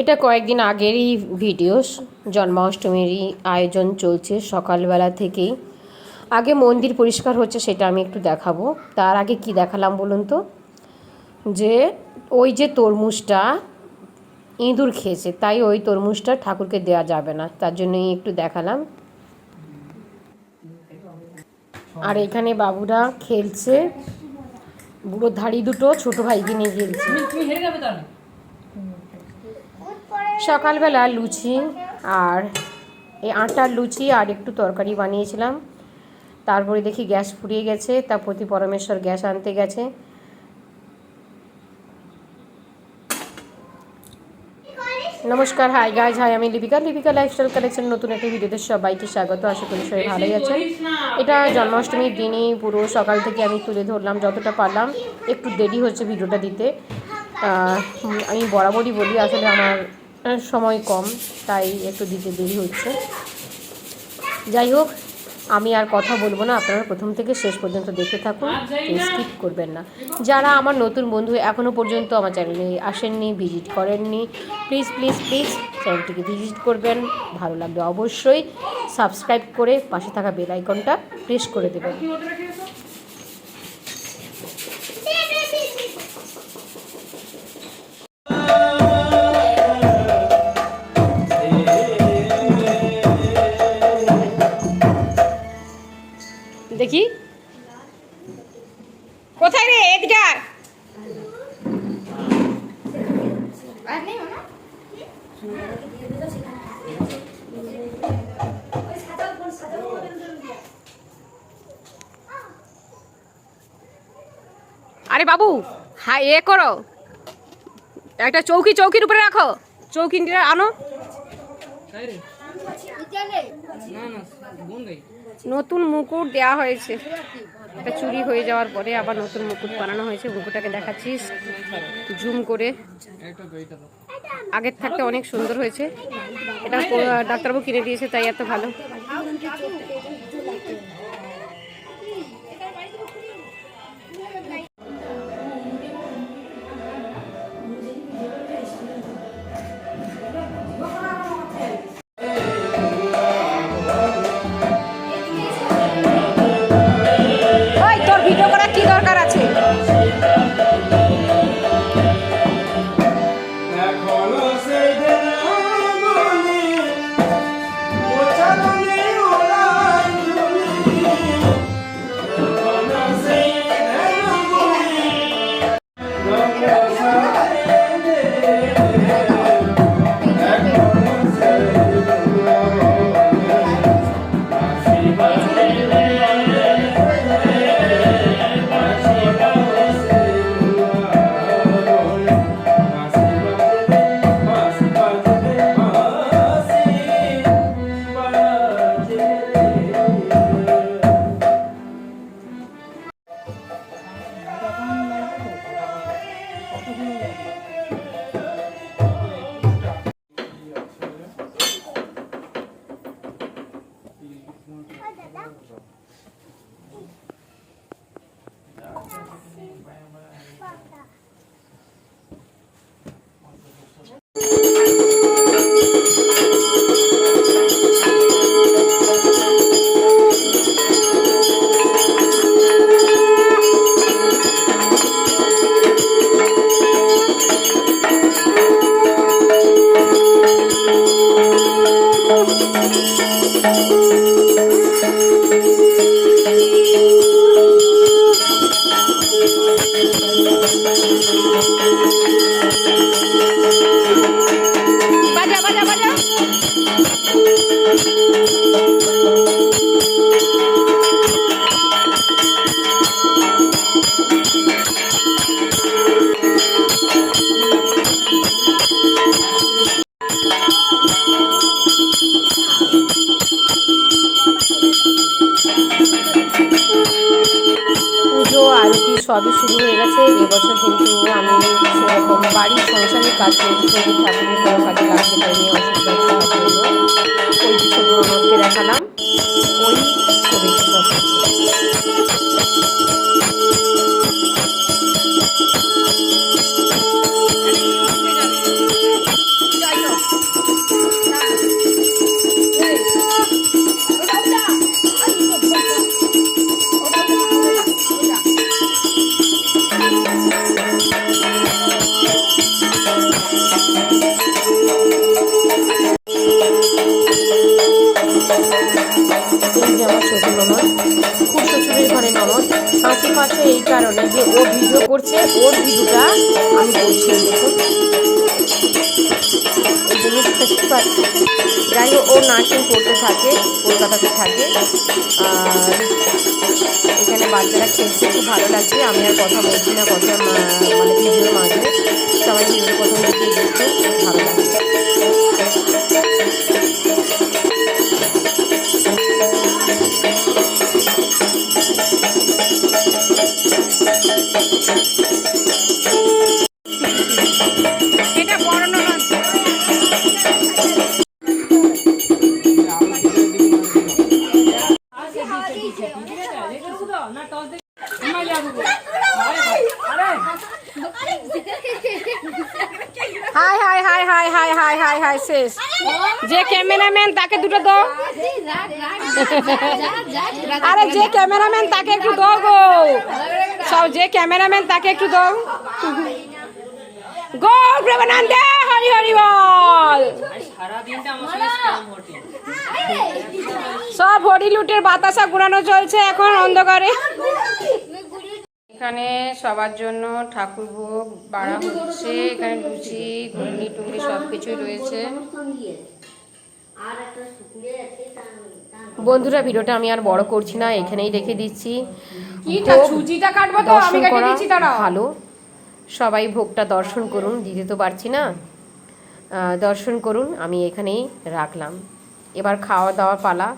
এটা কয়েকদিন আগেরই ভিডিও জন্মাষ্টমীরই আয়োজন চলছে সকালবেলা থেকেই। আগে মন্দির পরিষ্কার হচ্ছে সেটা আমি একটু দেখাবো। তার আগে কি দেখালাম বলুন তো? যে ওই যে তরমুজটা ইঁদুর খেয়েছে, তাই ওই তরমুজটা ঠাকুরকে দেওয়া যাবে না। তার জন্যই একটু দেখালাম। আর এখানে বাবুরা খেলছে। বুড়ো ধাড়ি দুটো, ছোট ভাইকে নিয়ে খেলছে তুমি হেরে যাবে তাহলে সকালবেলা লুচি আর এই আটার লুচি আর একটু তরকারি বানিয়েছিলাম। তারপরে দেখি গ্যাস ফুরিয়ে গেছে তা প্রতি পরমেশ্বর গ্যাস আনতে গেছে। নমস্কার হাই গাইজ হাই আমি লিপিকা লিপিকা লাইফস্টাইল কালেকশন নতুন একটা ভিডিওতে সবাইকে স্বাগত আশা করি সবাই ভালোই আছেন। এটা জন্মাষ্টমীর দিনই পুরো সকাল থেকে আমি তুলে ধরলাম যতটা পারলাম। একটু দেরি হচ্ছে ভিডিওটা দিতে। আমি বরাবরই বলি আসলে আমার সময় কম, তাই একটু দিতে দেরি হচ্ছে। যাই হোক, আমি আর কথা বলব না, আপনারা প্রথম থেকে শেষ পর্যন্ত দেখে থাকুন স্কিপ করবেন না। যারা আমার নতুন বন্ধু এখনও পর্যন্ত আমার চ্যানেলে আসেননি ভিজিট করেননি প্লিজ প্লিজ প্লিজ চ্যানেলটিকে ভিজিট করবেন। ভালো লাগবে অবশ্যই সাবস্ক্রাইব করে পাশে থাকা বেল আইকনটা প্রেস করে দেবেন। দেখি। কোথায় রে, এদিকে আরে বাবু হ্যাঁ এ করো। একটা চৌকি, চৌকির উপরে রাখো। চৌকিটা আনো। নতুন মুকুট দেয়া হয়েছে। এটা চুরি হয়ে যাওয়ার পরে আবার নতুন মুকুট বানানো হয়েছে। মুকুটটাকে দেখাচ্ছিস জুম করে। আগের থাকতে অনেক সুন্দর হয়েছে। এটা ডাক্তারবাবু কিনে দিয়েছে, তাই এত ভালো। শুরু হয়ে গেছে। এবছর কিন্তু আমি সেরকম বাড়ির সংসারের কাজ করেছি, কিন্তু ঠাকুরের কোনো কাজে লাগতে পারিনি অসুবিধা হলো ওই ছোটো দেখালাম। ওই করেছে যে আমার শ্বশুর নমজ খুব শ্বশুরের ঘরে নমজ হাসি পাচ্ছে এই কারণে যে ও ভিডিও করছে, ওর ভিডিওটা আমি বলছি যাই হোক, ও নার্সিং করতে থাকে, কলকাতাতে থাকে। আর এখানে বাচ্চারা খেলছে, খুব ভালো লাগছে। আমি আর কথা বলছি না, কথা মানে ভিডিওর মাঝে। সবাই ভিডিওর কথা দেখতে ভালো লাগছে hi hi hi hi hi hi hi hi, শেষ। যে ক্যামেরাম্যান তাকে দুটো দাও। আরে যে ক্যামেরাম্যান তাকে একটু দাও গো। সব যে ক্যামেরাম্যান তাকে একটু দাও। গো প্রেমানন্দে হরি হরি, বল। সব হরি লুটের বাতাসা ঘুরানো চলছে এখন অন্ধকারে। এখানে সবার জন্য ঠাকুর ভোগ বাড়া হচ্ছে এখানে লুচি ঘুগনি টুগনি সব কিছুই রয়েছে। বন্ধুরা ভিডিওটা আমি আর বড় করছি না এখানেই রেখে দিচ্ছি। ভালো। সবাই ভোগটা দর্শন করুন দিতে তো পারছি না। দর্শন করুন আমি এখানেই রাখলাম। এবার খাওয়া দাওয়া পালা।